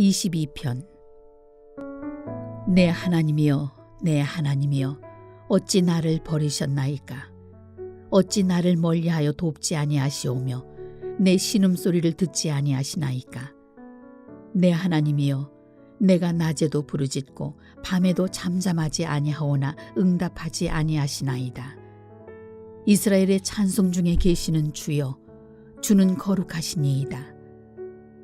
22편. 내 하나님이여 내 하나님이여 어찌 나를 버리셨나이까? 어찌 나를 멀리하여 돕지 아니하시오며 내 신음소리를 듣지 아니하시나이까? 내 하나님이여 내가 낮에도 부르짖고 밤에도 잠잠하지 아니하오나 응답하지 아니하시나이다. 이스라엘의 찬송 중에 계시는 주여 주는 거룩하시니이다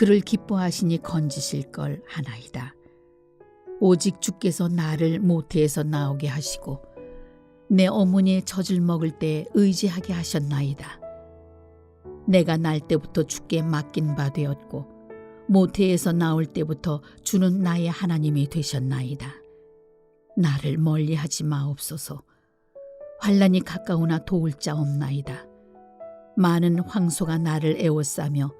그를 기뻐하시니 건지실 걸 하나이다. 오직 주께서 나를 모태에서 나오게 하시고 내 어머니의 젖을 먹을 때 의지하게 하셨나이다. 내가 날 때부터 주께 맡긴 바 되었고 모태에서 나올 때부터 주는 나의 하나님이 되셨나이다. 나를 멀리하지 마옵소서. 환란이 가까우나 도울 자 없나이다. 많은 황소가 나를 에워싸며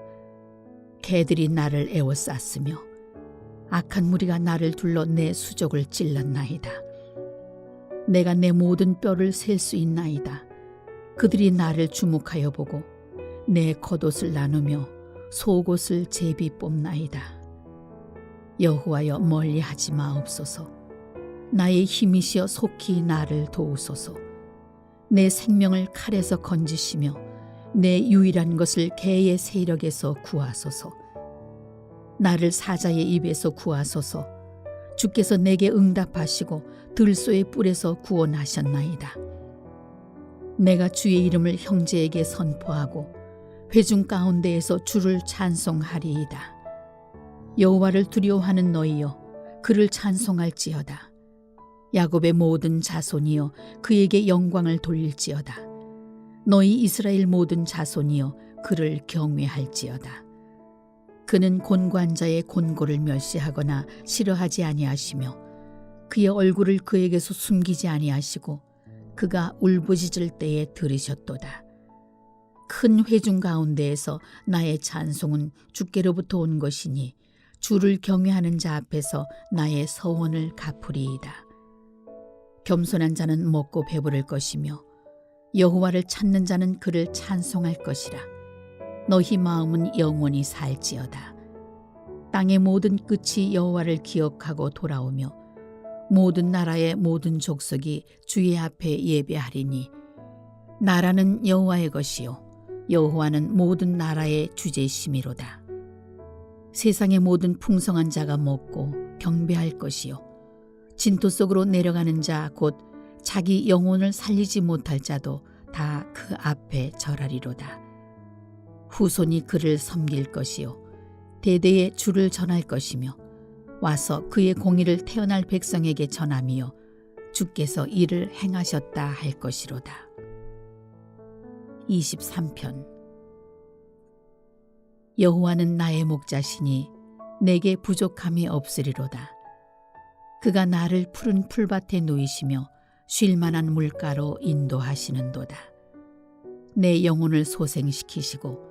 개들이 나를 에워쌌으며 악한 무리가 나를 둘러 내 수족을 찔렀나이다. 내가 내 모든 뼈를 셀 수 있나이다. 그들이 나를 주목하여 보고 내 겉옷을 나누며 속옷을 제비 뽑나이다. 여호와여 멀리 하지 마옵소서. 나의 힘이시여 속히 나를 도우소서. 내 생명을 칼에서 건지시며 내 유일한 것을 개의 세력에서 구하소서. 나를 사자의 입에서 구하소서. 주께서 내게 응답하시고 들소의 뿔에서 구원하셨나이다. 내가 주의 이름을 형제에게 선포하고 회중 가운데에서 주를 찬송하리이다. 여호와를 두려워하는 너희여 그를 찬송할지어다. 야곱의 모든 자손이여 그에게 영광을 돌릴지어다. 너희 이스라엘 모든 자손이여 그를 경외할지어다. 그는 곤관자의 곤고를 멸시하거나 싫어하지 아니하시며 그의 얼굴을 그에게서 숨기지 아니하시고 그가 울부짖을 때에 들으셨도다. 큰 회중 가운데에서 나의 찬송은 주께로부터 온 것이니 주를 경외하는 자 앞에서 나의 서원을 갚으리이다. 겸손한 자는 먹고 배부를 것이며 여호와를 찾는 자는 그를 찬송할 것이라. 너희 마음은 영원히 살지어다. 땅의 모든 끝이 여호와를 기억하고 돌아오며 모든 나라의 모든 족속이 주의 앞에 예배하리니 나라는 여호와의 것이요 여호와는 모든 나라의 주제심이로다. 세상의 모든 풍성한 자가 먹고 경배할 것이요 진토 속으로 내려가는 자 곧 자기 영혼을 살리지 못할 자도 다 그 앞에 절하리로다. 후손이 그를 섬길 것이요 대대에 주를 전할 것이며 와서 그의 공의를 태어날 백성에게 전함이요 주께서 이를 행하셨다 할 것이로다. 23편 여호와는 나의 목자시니 내게 부족함이 없으리로다. 그가 나를 푸른 풀밭에 누이시며 쉴 만한 물가로 인도하시는도다. 내 영혼을 소생시키시고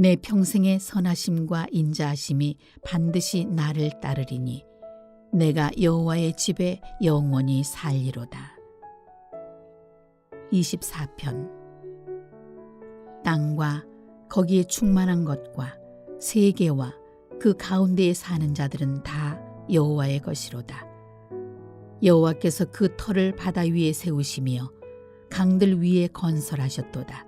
내 평생의 선하심과 인자하심이 반드시 나를 따르리니 내가 여호와의 집에 영원히 살리로다. 24편 땅과 거기에 충만한 것과 세계와 그 가운데에 사는 자들은 다 여호와의 것이로다. 여호와께서 그 터를 바다 위에 세우시며 강들 위에 건설하셨도다.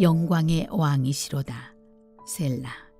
영광의 왕이시로다. 셀라